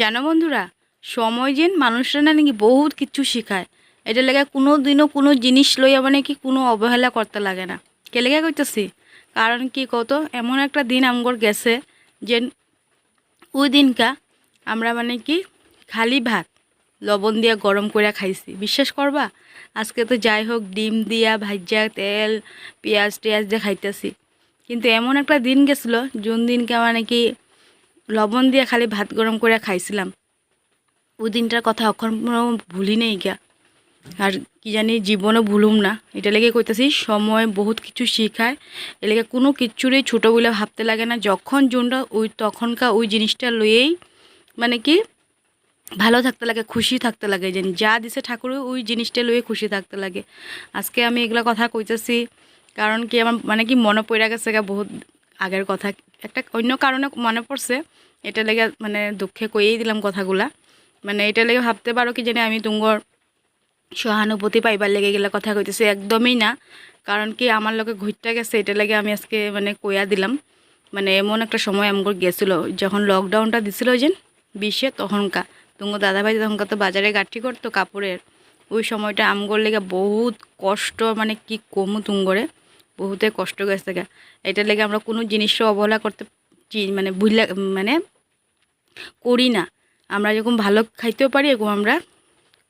জানো বন্ধুরা, সময় যেন মানুষরা না নাকি বহুত কিছু শেখায়। এটা লেগে কোনো দিনও কোনো জিনিস লইয়া মানে কি কোনো অবহেলা করতে লাগে না। কে লেগে করতেছি কারণ কি কত এমন একটা দিন আমগর গেছে যে ওই দিনকা আমরা মানে কি খালি ভাত, লবণ দিয়া গরম করে খাইছি। বিশ্বাস করবা? আজকে তো যাই হোক, ডিম দিয়া ভাজা তেল, পেঁয়াজ টেয়াজ দিয়ে খাইতেছি। কিন্তু এমন একটা দিন গেছিল যোন দিনকে মানে কি লবণ দিয়ে খালি ভাত গরম করে খাইছিলাম। ওই দিনটার কথা এখন ভুলি নেই গা আর কি জানি জীবনও ভুলুম না। এটা লেগে কইতেছি, সময় বহুত কিছু শিখায়। এ লেগে কোনো কিচ্ছুরই ছোটো বলে ভাবতে লাগে না। যখন যোনটা ওই তখনকার ওই জিনিসটা লইয়েই মানে কি ভালো থাকতে লাগে, খুশি থাকতে লাগে যে যা দিছে ঠাকুর ওই জিনিসটা লইয়ে খুশি থাকতে লাগে। আজকে আমি এগুলো কথা কইতেছি, কারণ কি আমার মানে কি মনে পড়ে গেছে বহুত আগের কথা। একটা অন্য কারণে মনে পড়ছে, এটা লেগে মানে দুঃখে কইয়েই দিলাম কথাগুলা। মানে এটা লেগে ভাবতে পারো কি জানি, আমি তুঙ্গর সহানুভূতি পাইবার লেগে গেলে কথা কইতেছি। একদমই না, কারণ কি আমার লোকে ঘুরতে গেছে, এটা লেগে আমি আজকে মানে কইয়া দিলাম। মানে এমন একটা সময় আমগর গেছিল, যখন লকডাউনটা দিছিল যে বিশে তখনকা। তুঙ্গ দাদাভাই তখনকার তো বাজারে গাঠি করতো কাপড়ের। ওই সময়টা আমগর লেগে বহুত কষ্ট মানে কি কমু তুঙ্গরে। বহুতে কষ্ট গেছে গা এটা লেগে আমরা কোনো জিনিসও অবহেলা করতে মানে বুঝলা মানে করি না। আমরা যখন ভালো খাইতেও পারি, এরকম আমরা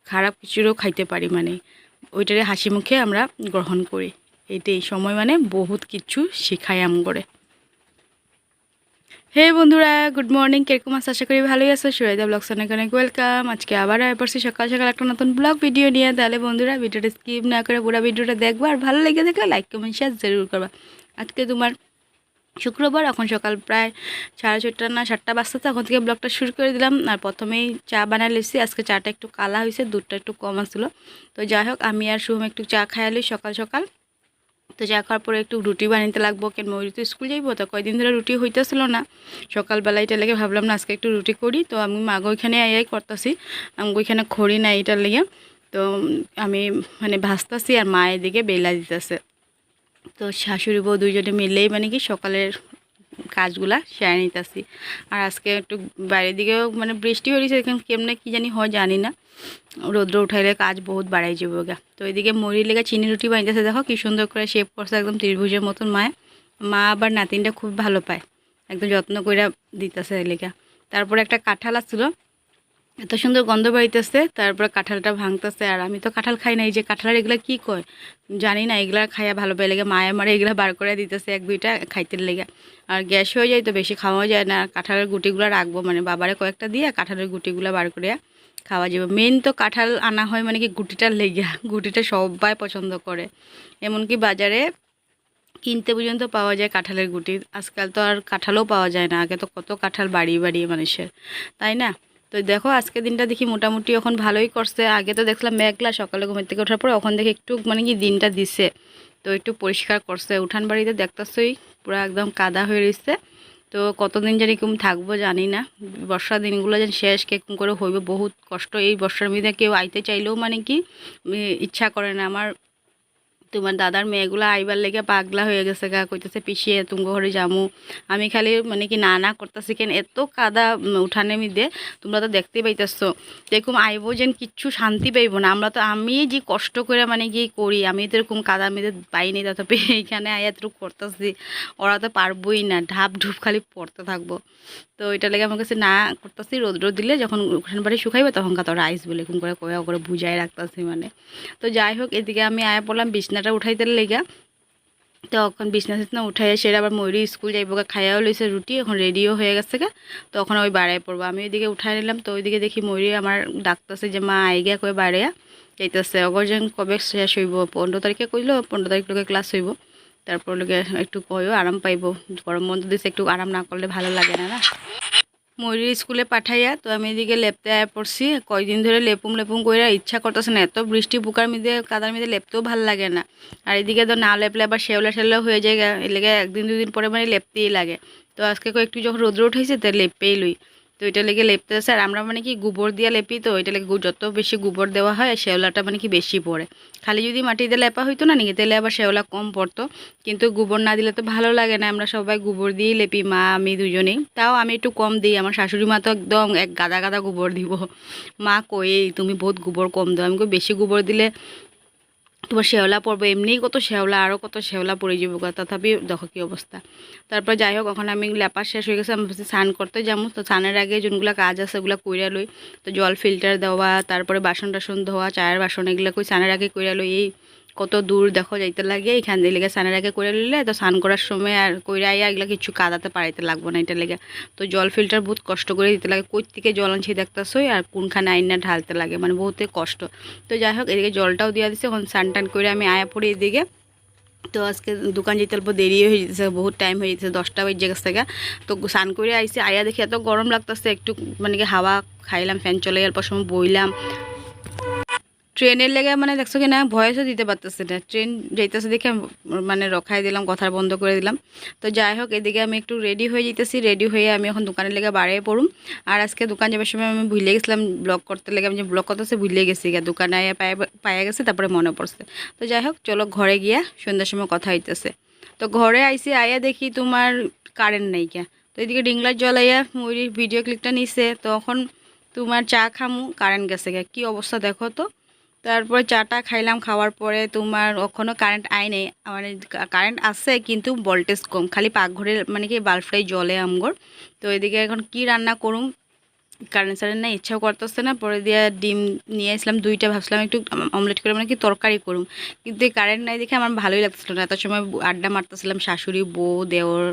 খারাপ কিছুরও খাইতে পারি মানে ওইটারে হাসি মুখে আমরা গ্রহণ করি। এইটাই সময় মানে বহুত কিছু শেখায় আম করে হে বন্ধুরা গুড মর্নিং কীরকম আছো? আশা করি ভালোই আছো। সুরাইদা ব্লগস অনেক অনেক ওয়েলকাম আজকে আবার আয় পড়ছি সকাল সকাল একটা নতুন ব্লগ ভিডিও নিয়ে। তাহলে বন্ধুরা ভিডিওটা স্কিপ না করে পুরো ভিডিওটা দেখব। আর ভালো লেগে থাকলে লাইক কমেন্ট শেয়ার জরুর করবা। আজকে তোমার শুক্রবার, এখন সকাল প্রায় সাড়ে ছটা না সাতটা বাজতে এখন থেকে ব্লগটা শুরু করে দিলাম। আর প্রথমেই চা বানাই লেছি। আজকে চাটা একটু কালা হয়েছে, দুধটা একটু কম আসলো। তো যাই হোক, আমি আর শুভম একটু চা খাইয়ালি সকাল সকাল। তো যা খাওয়ার পরে একটু রুটি বানাইতে লাগবো। কেন, ময়ূর তো স্কুল যাইবো, তো কয়দিন ধরে রুটি হইতেছিল না। সকালবেলা এটা লেগে ভাবলাম, না, আজকে একটু রুটি করি। তো আমি মাগো ওইখানে আই করতেছি। আমি ওইখানে খড়ি নাই এটার লেগে। তো আমি মানে ভাজতাছি আর মায়ের দিকে বেলা দিতেছে। তো শাশুড়ি বউ দুইজনে মিলেই মানে কি সকালের কাজগুলা সেরে নিতেছি। আর আজকে একটু বাইরের দিকেও মানে বৃষ্টি হয়েছে কেমনে কি জানি হয় জানি না। রৌদ্র উঠাইলে কাজ বহুত বাড়াই যাব গা। তো এদিকে মরির লেগে চিনি রুটি বানিয়েছে দেখো কি সুন্দর করে শেপ করছে একদম ত্রিভুজের মতন মায়। মা আবার নাতিনটা খুব ভালো পায়, একদম যত্ন করে দিতেছে লেগা তারপরে একটা কাঁঠাল আসছিল এত সুন্দর গন্ধ বাড়িতেছে তারপরে কাঁঠালটা ভাঙতেছে, আর আমি তো কাঁঠাল খাই না এই যে কাঁঠালের এগুলা কি কয়? জানি না, এগুলা খাইয়া ভালো পাই লেগে মায়ে মারে এগুলা বার করে দিতেছে এক দুইটা খাইতে লেগে। আর গ্যাস হয়ে যায় তো বেশি খাওয়া যায় না, কাঁঠালের গুটিগুলো রাখব মানে বাবারে কয়েকটা দিয়ে কাঁঠালের গুটিগুলো বার করে খাওয়া যাবে। মেন তো কাঁঠাল আনা হয় মানে কি গুটিটা লেগে, গুটিটা সবাই পছন্দ করে। এমনকি বাজারে কিনতে পর্যন্ত পাওয়া যায় কাঁঠালের গুটি, আজকাল তো আর কাঁঠালও পাওয়া যায় না, আগে তো কত কাঁঠাল বাড়িয়ে বাড়িয়ে মানুষের, তাই না? তো দেখো আজকে দিনটা দেখি মোটামুটি এখন ভালোই করছে। আগে তো দেখলাম মেঘলা, সকালে ঘুমের থেকে ওঠার পরে ওখান দেখি একটু মানে কি দিনটা দিছে। তো একটু পরিষ্কার করছে। উঠান বাড়িতে দেখতেছই পুরো একদম কাদা হয়ে রয়েছে তো কতদিন জানি কেমন থাকব জানি না। বর্ষা দিনগুলো যেন শেষ, কেরকম করে হইবে, বহুত কষ্ট। এই বর্ষার মধ্যে কেউ আইতে চাইলেও মানে কি ইচ্ছা করে না। আমার তোমার দাদার মেয়েগুলো আইবার লেগে পাগলা হয়ে গেছে গা, কইতেছে পিছিয়ে তুমি ঘরে যামু। আমি খালি মানে কি না না করতেছি কেন, এত কাদা উঠানে মিদে, তোমরা তো দেখতে পাইতেছো। এরকম আইব যেন কিচ্ছু শান্তি পাইব না। আমরা তো আমি যে কষ্ট করে মানে কি করি, আমি তো এরকম কাদা মেদে পাইনি তথাপি এইখানে এতটুকু করতেছি। ওরা তো পারবোই না, ঢাপ ঢুপ খালি পড়তে থাকব। তো এটা লেগে আমার কাছে না করতেছি রোদ্র দিলে যখন উঠান বাড়ি শুকাইবে তখন তোরা আইস বলে, এরকম করে কয়া, করে বুঝাই রাখতেছি মানে। তো যাই হোক, এদিকে আমি আয়া পড়লাম বিছনাটা উঠাইতে লেগা। তখন বিছনা টিছনা উঠাই সেটা আবার ময়ূরী স্কুল যাইব খাইয়াও লইছে রুটি এখন রেডিও হয়ে গেছে গা। তখন ওই বাড়াই পড়ব আমি ওইদিকে উঠাই নিলাম, তো ওইদিকে দেখি ময়ূরী আমার ডাকতেছে যে মা আইগা কয়ে বাড়াইয়া যাইতেছে যেন কবে শেষ হইব পনেরো তারিখে কইলো পনেরো তারিখ লোকে ক্লাস হইব। তারপর লোকে একটু কয়ও আরাম পাইব। গরম বন্ধ দিছে, একটু আরাম না করলে ভালো লাগে না না। ময়ূরী স্কুলে পাঠাইয়া, তো আমি এদিকে লেপতে আয়া পড়ছি। কয়দিন ধরে লেপুম লেপুম করে ইচ্ছা করতেছে না। এত বৃষ্টি পোকার মধ্যে, কাদার মধ্যে লেপতেও ভালো লাগে না। আর এদিকে তো না লেপলে আবার শেওলা শেওলা হয়ে যায় এলাকায় একদিন দুদিন পরে মানে লেপতেই লাগে। তো আজকে কয়েকটু যখন রোদ্র উঠেছে তো লেপেই লই তো এটা লেগে লেপতে আছে আর আমরা মানে কি গোবর দিয়ে লেপি তো এটা লেগে যত বেশি গোবর দেওয়া হয় শেওলাটা মানে কি বেশি পড়ে। খালি যদি মাটি দিয়ে লেপা হইতো না নাকি তাহলে আবার শেওলা কম পড়তো। কিন্তু গোবর না দিলে তো ভালো লাগে না, আমরা সবাই গোবর দিয়েই লেপি, মা, আমি দুজনেই। তাও আমি একটু কম দিই, আমার শাশুড়ি মা তো একদম এক গাদা গাদা গোবর দিব। মা কয়েই তুমি বহুত গোবর কম দাও। আমি বেশি গোবর দিলে তোমার শ্যাওলা পড়বে, এমনিই কত শ্যাওলা আরও কত শ্যাওলা পড়ে যাব তথাপি দেখো কী অবস্থা। তারপর যাই হোক ওখানে আমি ল্যাপার শেষ হয়ে গেছে, আমি স্নান করতে যাব। তো স্নানের আগে যোনগুলো কাজ আছে, ওগুলো কইরা লই, তো জল ফিল্টার দেওয়া, তারপরে বাসন টাসন ধোয়া, চায়ের বাসন, এগুলো কই স্নানের আগে কইরা লই, এই কত দূর দেখো যাইতে লাগে, এখান দিয়ে লেগে স্নানের আগে করে নিলে তো স্নান করার সময় আর কইরা আইয়া এগুলো কিছু কাদাতে পারিতে লাগবো না এটা লেগে। তো জল ফিল্টার বহুত কষ্ট করে দিতে লাগে কই থেকে জল আনছি দেখতেছই আর কোনখানে আইনা ঢালতে লাগে মানে বহুতে কষ্ট। তো যাই হোক এদিকে জলটাও দিয়ে দিছে, এখন স্নান টান করে আমি আয়া পড়ি এদিকে। তো আজকে দোকান যেতে অল্প দেরি হয়ে যেতেছে, বহুত টাইম হয়ে যেতেছে, দশটা বেজে গেছে থেকে তো স্নান করে আইসি আয়া দেখি এত গরম লাগতেছে, একটু মানে কি হাওয়া খাইলাম ফ্যান চলে অল্প সময় বইলাম ট্রেনের লেগে মানে দেখছ কি না, ভয়েসও দিতে পারতেছে না। ট্রেন যাইতেছে দেখে মানে রখাই দিলাম কথা বন্ধ করে দিলাম। তো যাই হোক, এদিকে আমি একটু রেডি হয়ে যেতেছি রেডি হয়ে আমি এখন দোকানের লেগে বাড়িয়ে পড়ুম। আর আজকে দোকান যাবার সময় আমি ভুলে গেছিলাম ব্লগ করতে লেগে আমি যে ব্লগ করতেছে ভুলে গেছি গা দোকানে পায়ে গেছে, তারপরে মনে পড়ছে। তো যাই হোক, চলো ঘরে গিয়া সন্ধ্যার সময় কথা হইতেছে। তো ঘরে আইসি, আয়া দেখি তোমার কারেন্ট নাই কে তো এদিকে ডিংলার জল আইয়া মুড়ির ভিডিও ক্লিপটা নিছে। তখন তোমার চা খামু কারেন্ট গেছে গে কী অবস্থা দেখো তো? তারপরে চাটা খাইলাম, খাওয়ার পরে তোমার ওখানেও কারেন্ট আয় নেই। মানে কারেন্ট আছে কিন্তু ভোল্টেজ কম, খালি পাকঘরের মানে কি বাল্বটাই জলে আমগর তো এদিকে এখন কি রান্না করুম? কারেন্ট সারেন্ট না ইচ্ছাও করতেছে না, পরে দিয়ে ডিম নিয়ে আসলাম, দুইটা ভাবছিলাম একটু অমলেট করে মানে কি তরকারি করুম। কিন্তু এই কারেন্ট নাই দেখে আমার ভালোই লাগতেছিল না। এত সময় আড্ডা মারতেছিলাম, শাশুড়ি, বউ, দেওর,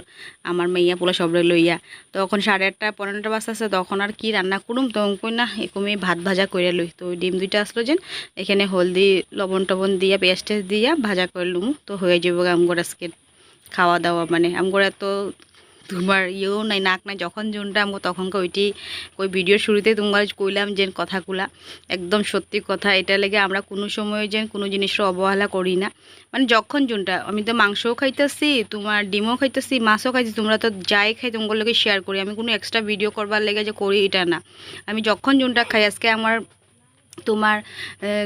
আমার মেইয়া পোলা সবরে লইয়া। তখন সাড়ে আটটা, পনেরোটা বাজতেছে, তখন আর কি রান্না করুম তখন কই না, এরকমই ভাত ভাজা করে লই। তো ডিম দুইটা আসলো যে এখানে হলদি, লবণ টবণ দিয়া পেঁয়াজ টেস্ট দিয়া ভাজা করে লুম, তো হয়ে যাব আমগর আজকে খাওয়া দাওয়া মানে। আমগর এত তোমার ইয়েও নাই, নাক নাই, যখন জুনটা আমগো তখনকে ওইটি, ওই ভিডিও শুরুতে তোমার কইলাম যে কথাগুলা। একদম সত্যি কথা, এটা লেগে আমরা কোনো সময় যে কোনো জিনিসের অবহেলা করি না। মানে যখন জুনটা, আমি তো মাংসও খাইতেছি, তোমার ডিমও খাইতেছি, মাছও খাইছি তোমরা তো যাই খাই তোমার শেয়ার করি। আমি কোনো এক্সট্রা ভিডিও করবার লেগে যে করি এটা না। আমি যখন জুনটা খাই, আজকে আমার তোমার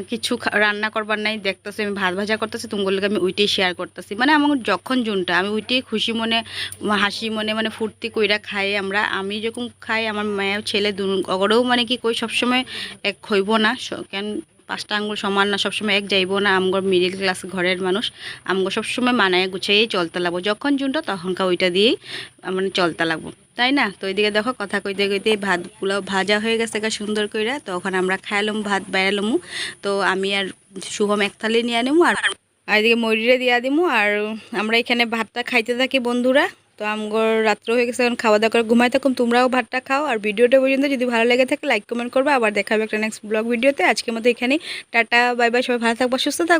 কিছু রান্না করবার নাই, দেখতেছি আমি ভাত ভাজা করতেছি, তোমাগুলোকে আমি ওইটাই শেয়ার করতেছি। মানে আমার যখন জুনটা, আমি ওইটাই খুশি মনে হাসি মনে মানে ফুর্তি কইরা খাই আমরা। আমি যখন খাই, আমার মায়ের ছেলে দু অগরেও মানে কি কই, সবসময় এক হইব না কেন পাঁচটা আঙ্গুল সমান না, সবসময় এক যাইব না আমগর মিডিল ক্লাস ঘরের মানুষ। আমগো সবসময় মানায় গুছিয়েই চলতে লাগবো। যখন জুনটা তখনকার ওইটা দিয়েই মানে চলতে লাগবো। তাই না? তো ওইদিকে দেখো কথা কইতে কইতে ভাতগুলো ভাজা হয়ে গেছে গা সুন্দর কইরা। তখন আমরা খাইলাম ভাত বেড়ালামু তো আমি আর শুভম এক থালি নিয়ে নেব আর আর এদিকে ময়ূরে দিয়া দিমু। আর আমরা এখানে ভাতটা খাইতে থাকি বন্ধুরা। তো আমগর রাত্র হয়ে গেছে, এখন খাওয়া দাওয়া করে ঘুমাই থাকুন তোমরাও ভাতটা খাও, আর ভিডিওটা পর্যন্ত যদি ভালো লেগে থাকে লাইক কমেন্ট করবে। আবার দেখাবে একটা নেক্সট ব্লগ ভিডিওতে। আজকের মতো এখানে টাটা বাই বাই সবাই ভালো থাকব, সুস্থ থাকব।